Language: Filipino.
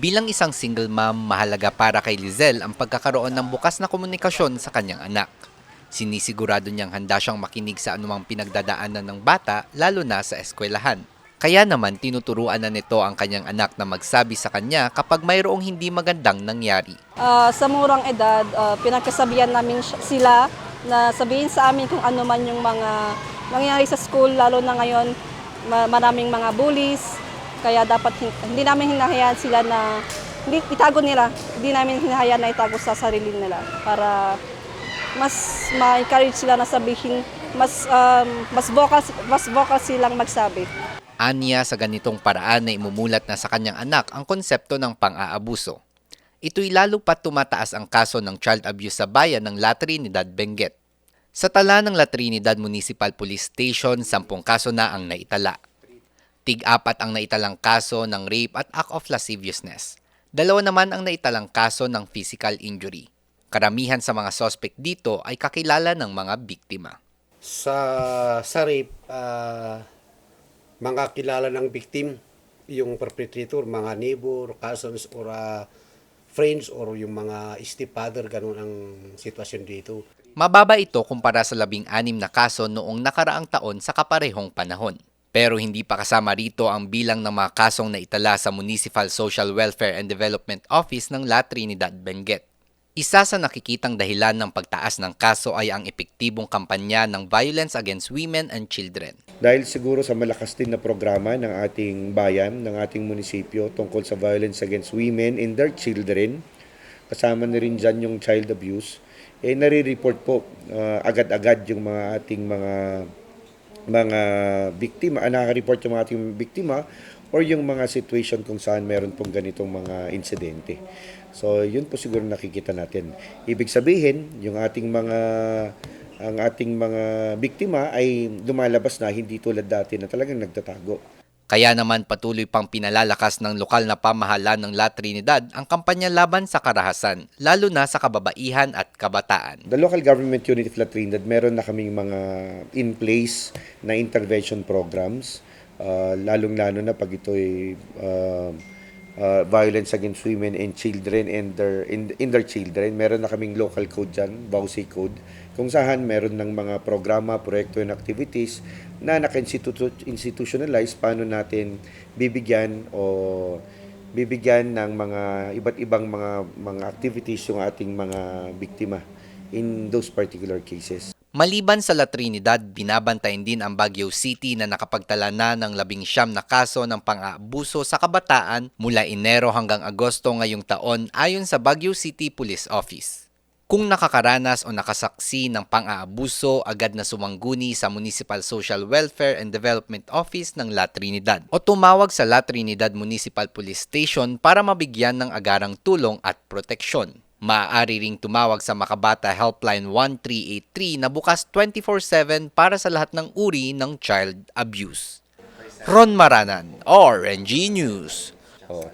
Bilang isang single mom, mahalaga para kay Lizelle ang pagkakaroon ng bukas na komunikasyon sa kanyang anak. Sinisigurado niyang handa siyang makinig sa anumang pinagdadaanan ng bata, lalo na sa eskwelahan. Kaya naman tinuturuan na nito ang kanyang anak na magsabi sa kanya kapag mayroong hindi magandang nangyari. Ah, sa murang edad, ah, pinagkasabihan namin sila na sabihin sa amin kung ano man yung mga nangyayari sa school, lalo na ngayon ma- maraming mga bullies. Kaya dapat hin- hindi namin hinahayaan sila na hindi itago nila, hindi namin hinahayaan na itago sa sarili nila para mas ma-encourage sila na sabihin mas um, mas vocal mas vocal silang magsabi. Anya sa ganitong paraan na imumulat na sa kanyang anak ang konsepto ng pang-aabuso. Ito'y lalo pat tumataas ang kaso ng child abuse sa bayan ng La Trinidad, Benguet. Sa tala ng La Trinidad Municipal Police Station, sampung kaso na ang naitala. Tig-apat ang naitalang kaso ng rape at act of lasciviousness. Dalawa naman ang naitalang kaso ng physical injury. Karamihan sa mga suspect dito ay kakilala ng mga biktima. sa sa rape, ah, mga kilala ng victim, yung perpetrator, mga neighbor, cousins, or ah, friends, or yung mga stepfather, ganun ang sitwasyon dito. Mababa ito kumpara sa labing anim na kaso noong nakaraang taon sa kaparehong panahon. Pero hindi pa kasama rito ang bilang ng mga kasong naitala sa Municipal Social Welfare and Development Office ng La Trinidad, Benguet. Isa sa nakikitang dahilan ng pagtaas ng kaso ay ang epektibong kampanya ng Violence Against Women and Children. Dahil siguro sa malakas din na programa ng ating bayan, ng ating munisipyo tungkol sa violence against women and their children, kasama na rin dyan yung child abuse, eh nare-report po uh, agad-agad yung mga ating mga mga biktima, ah, nakaka-report yung mga ating biktima or yung mga situation kung saan meron pong ganitong mga insidente. So, yun po siguro nakikita natin. Ibig sabihin, yung ating mga ang ating mga biktima ay lumalabas na hindi tulad dati na talagang nagtatago. Kaya naman patuloy pang pinalalakas ng lokal na pamahalaan ng La Trinidad ang kampanya laban sa karahasan, lalo na sa kababaihan at kabataan. The local government unit of La Trinidad, meron na kaming mga in place na intervention programs, uh, lalong-lalo na pag ito'y uh, uh, violence against women and children and their, in, in their children. Meron na kaming local code dyan, Bausi Code, kung saan meron ng mga programa, proyekto and activities na naka-institutionalize paano natin bibigyan o bibigyan ng mga iba't ibang mga mga activities yung ating mga biktima in those particular cases. Maliban sa La Trinidad, binabantayan din ang Baguio City na nakapagtala na ng labing siyam na kaso ng pang-aabuso sa kabataan mula Enero hanggang Agosto ngayong taon ayon sa Baguio City Police Office. Kung nakakaranas o nakasaksi ng pang-aabuso, agad na sumangguni sa Municipal Social Welfare and Development Office ng La Trinidad o tumawag sa La Trinidad Municipal Police Station para mabigyan ng agarang tulong at proteksyon. Maaari ring tumawag sa Makabata Helpline 1383 na bukas 24-7 para sa lahat ng uri ng child abuse. Ron Maranan, RNG News.